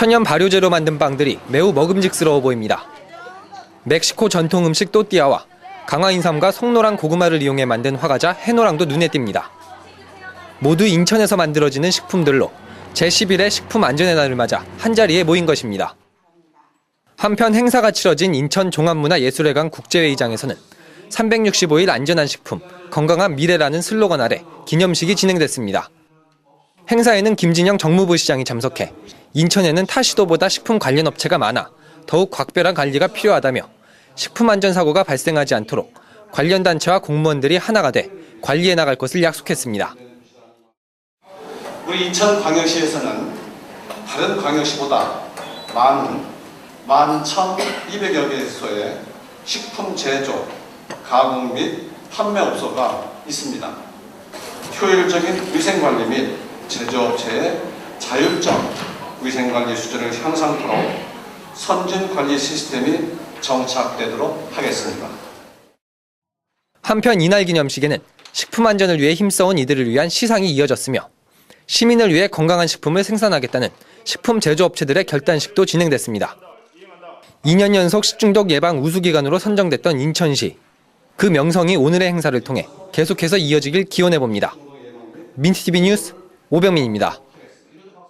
천연 발효제로 만든 빵들이 매우 먹음직스러워 보입니다. 멕시코 전통 음식 또띠아와 강화 인삼과 송노랑 고구마를 이용해 만든 화과자 해노랑도 눈에 띕니다. 모두 인천에서 만들어지는 식품들로 제11회 식품 안전의 날을 맞아 한자리에 모인 것입니다. 한편 행사가 치러진 인천 종합문화예술회관 국제회의장에서는 365일 안전한 식품, 건강한 미래라는 슬로건 아래 기념식이 진행됐습니다. 행사에는 김진영 정무부 시장이 참석해 인천에는 타 시도보다 식품 관련 업체가 많아 더욱 각별한 관리가 필요하다며 식품 안전 사고가 발생하지 않도록 관련 단체와 공무원들이 하나가 돼 관리해 나갈 것을 약속했습니다. 우리 인천광역시에서는 다른 광역시보다 많은 11,200여 개소의 식품 제조, 가공 및 판매업소가 있습니다. 효율적인 위생관리 및 제조업체의 자율적 위생관리 수준을 향상토록 선진관리 시스템이 정착되도록 하겠습니다. 한편 이날 기념식에는 식품 안전을 위해 힘써온 이들을 위한 시상이 이어졌으며 시민을 위해 건강한 식품을 생산하겠다는 식품 제조업체들의 결단식도 진행됐습니다. 2년 연속 식중독 예방 우수기관으로 선정됐던 인천시. 그 명성이 오늘의 행사를 통해 계속해서 이어지길 기원해 봅니다. 민티TV 뉴스 오병민입니다.